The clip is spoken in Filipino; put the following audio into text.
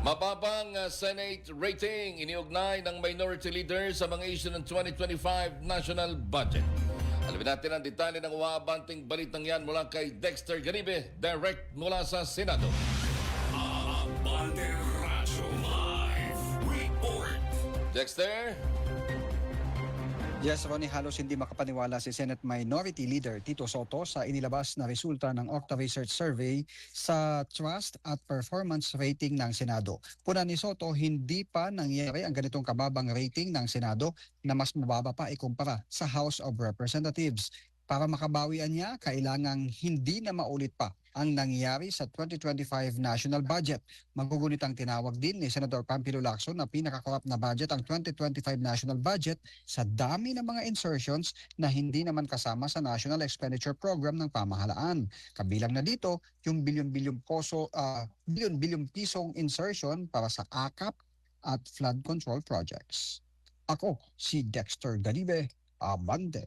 Mababang uh, Senate rating iniugnay ng Minority Leader sa mga issue ng 2025 national budget. Alamin natin ang detalye ng umabanting balitang yan mula kay Dexter Ganibe, direct mula sa Senado. Dexter? Yes, Ronnie, halos hindi makapaniwala si Senate Minority Leader Tito Soto sa inilabas na resulta ng Octa Research Survey sa Trust at Performance Rating ng Senado. Puna ni Soto, hindi pa nangyari ang ganitong kababang rating ng Senado na mas mababa pa ikumpara sa House of Representatives. Para makabawian niya, kailangang hindi na maulit pa ang nangyari sa 2025 national budget. Magugunit ang tinawag din ni Senator Pampilo Lacson na pinakakorap na budget ang 2025 national budget sa dami ng mga insertions na hindi naman kasama sa National Expenditure Program ng pamahalaan. Kabilang na dito yung bilyon-bilyong poso ah, bilyon-bilyong pisong insertion para sa AKAP at flood control projects. Ako si Dexter Ganibe, Abante.